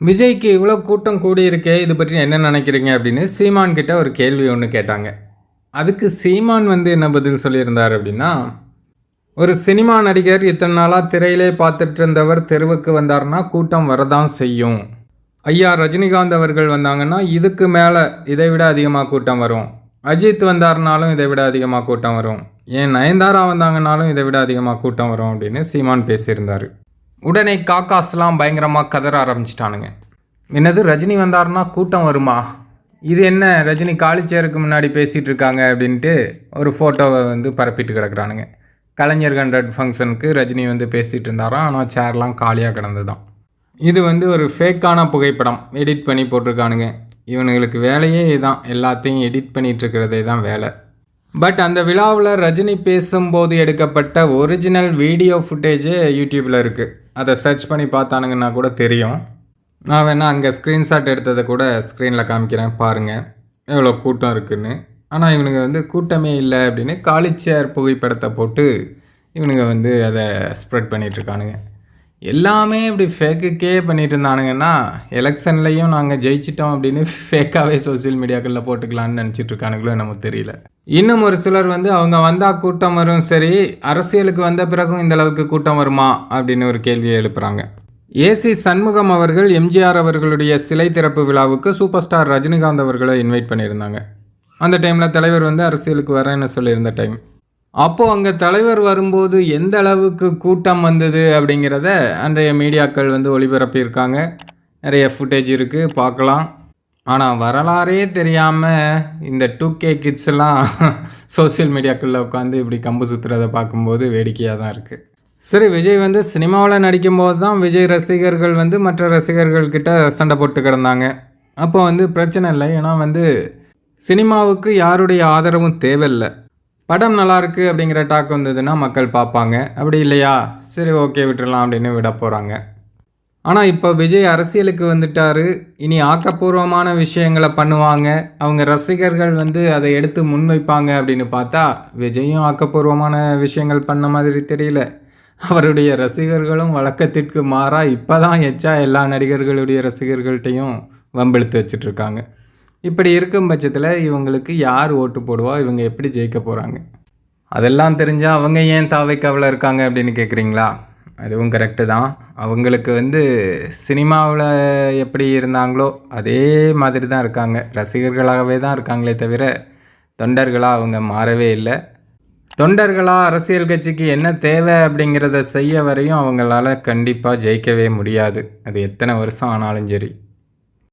விஜய்க்கு இவ்வளோ கூட்டம் கூடியிருக்கே இது பற்றி என்ன நினைக்கிறீங்க அப்படின்னு சீமான் கிட்ட ஒரு கேள்வி ஒன்று கேட்டாங்க. அதுக்கு சீமான் வந்து என்ன பதில் சொல்லியிருந்தார் அப்படின்னா ஒரு சினிமா நடிகர் இத்தனை நாளாக திரையிலே பார்த்துட்டு இருந்தவர் தெருவுக்கு வந்தார்னா கூட்டம் வரதான் செய்யும். ஐயா ரஜினிகாந்த் அவர்கள் வந்தாங்கன்னா இதுக்கு மேலே இதை விட அதிகமாக கூட்டம் வரும். அஜித் வந்தார்னாலும் இதை விட அதிகமாக கூட்டம் வரும். ஏன் நயன்தாரா வந்தாங்கனாலும் இதை விட அதிகமாக கூட்டம் வரும் அப்படின்னு சீமான் பேசியிருந்தார். உடனே காக்காஸ்லாம் பயங்கரமாக கதற ஆரம்பிச்சிட்டானுங்க. என்னது ரஜினி வந்தாருன்னா கூட்டம் வருமா? இது என்ன ரஜினி காலிச்சேருக்கு முன்னாடி பேசிகிட்டு இருக்காங்க அப்படின்ட்டு ஒரு ஃபோட்டோவை வந்து பரப்பிட்டு கிடக்குறானுங்க. கலைஞர் ஹண்ட்ரட் ஃபங்க்ஷனுக்கு ரஜினி வந்து பேசிகிட்டு இருந்தாராம் ஆனால் சேர்லாம் காலியாக கிடந்தது இது வந்து ஒரு ஃபேக்கான புகைப்படம் எடிட் பண்ணி போட்டிருக்கானுங்க. இவனுங்களுக்கு வேலையே இதான் எல்லாத்தையும் எடிட் பண்ணிகிட்டு இருக்கிறதே தான் வேலை. பட் அந்த விழாவில் ரஜினி பேசும்போது எடுக்கப்பட்ட ஒரிஜினல் வீடியோ ஃபுட்டேஜே யூடியூப்பில் இருக்குது அதை சர்ச் பண்ணி பார்த்தானுங்கன்னா கூட தெரியும். நான் வேணால் அங்கே ஸ்க்ரீன்ஷாட் எடுத்ததை கூட ஸ்க்ரீனில் காமிக்கிறேன் பாருங்கள் எவ்வளோ கூட்டம் இருக்குன்னு. ஆனால் இவனுங்க வந்து கூட்டமே இல்லை அப்படின்னு காலிச்சேர் புகைப்படத்தை போட்டு இவனுங்க வந்து அதை ஸ்ப்ரெட் பண்ணிகிட்ருக்கானுங்க எல்லாமே இப்படி ஃபேக்குக்கே பண்ணிட்டு இருந்தானுங்கன்னா எலெக்ஷன்லையும் நாங்கள் ஜெயிச்சிட்டோம் அப்படின்னு ஃபேக்காகவே சோஷியல் மீடியாக்களில் போட்டுக்கலான்னு நினச்சிட்டு இருக்கானுங்களோ நமக்கு தெரியல. இன்னும் ஒரு சிலர் வந்து அவங்க வந்தால் கூட்டம் வரும் சரி அரசியலுக்கு வந்த பிறகும் இந்த அளவுக்கு கூட்டம் வருமா அப்படின்னு ஒரு கேள்வியை எழுப்புறாங்க. ஏசி சண்முகம் அவர்கள் எம்ஜிஆர் அவர்களுடைய சிலை திறப்பு விழாவுக்கு சூப்பர் ஸ்டார் ரஜினிகாந்த் அவர்களை இன்வைட் பண்ணியிருந்தாங்க. அந்த டைமில் தலைவர் வந்து அரசியலுக்கு வரேன்னு சொல்லியிருந்த டைம் அப்போது அங்கே தலைவர் வரும்போது எந்த அளவுக்கு கூட்டம் வந்தது அப்படிங்கிறத அன்றைய மீடியாக்கள் வந்து ஒளிபரப்பியிருக்காங்க. நிறைய ஃபுட்டேஜ் இருக்குது பார்க்கலாம். ஆனால் வரலாறே தெரியாமல் இந்த டூ கே கிட்ஸ் எல்லாம் சோஷியல் மீடியாக்களில் உட்காந்து இப்படி கம்பு சுற்றுறதை பார்க்கும்போது வேடிக்கையாக தான் இருக்குது சரி விஜய் வந்து சினிமாவில் நடிக்கும்போது தான் விஜய் ரசிகர்கள் வந்து மற்ற ரசிகர்கள்கிட்ட சண்டை போட்டு கிடந்தாங்க. அப்போ வந்து பிரச்சனை இல்லை. ஏன்னா வந்து சினிமாவுக்கு யாருடைய ஆதரவும் தேவையில்லை. படம் நல்லாயிருக்கு அப்படிங்கிற டாக் வந்ததுன்னா மக்கள் பார்ப்பாங்க. அப்படி இல்லையா? சரி ஓகே விட்டுடலாம் அப்படின்னு விட போகிறாங்க ஆனால் இப்போ விஜய் அரசியலுக்கு வந்துட்டார். இனி ஆக்கப்பூர்வமான விஷயங்களை பண்ணுவாங்க. அவங்க ரசிகர்கள் வந்து அதை எடுத்து முன்வைப்பாங்க அப்படின்னு பார்த்தா விஜயும் ஆக்கப்பூர்வமான விஷயங்கள் பண்ண மாதிரி தெரியல. அவருடைய ரசிகர்களும் வழக்கத்திற்கு மாறாக இப்போ தான் எச்சா எல்லா நடிகர்களுடைய ரசிகர்கள்ட்டையும் வம்பெழுத்து வச்சிட்ருக்காங்க இப்படி இருக்கும் பட்சத்தில் இவங்களுக்கு யார் ஓட்டு போடுவா? இவங்க எப்படி ஜெயிக்க போகிறாங்க அதெல்லாம் தெரிஞ்சால் அவங்க ஏன் தாவைக்காவில் இருக்காங்க அப்படின்னு கேட்குறீங்களா அதுவும் கரெக்டு தான். அவங்களுக்கு வந்து சினிமாவில் எப்படி இருந்தாங்களோ அதே மாதிரி தான் இருக்காங்க. ரசிகர்களாகவே தான் இருக்காங்களே தவிர தொண்டர்களாக அவங்க மாறவே இல்லை. தொண்டர்களாக அரசியல் கட்சிக்கு என்ன தேவை அப்படிங்கிறத செய்ய வரையும் அவங்களால கண்டிப்பாக ஜெயிக்கவே முடியாது. அது எத்தனை வருஷம் ஆனாலும் சரி.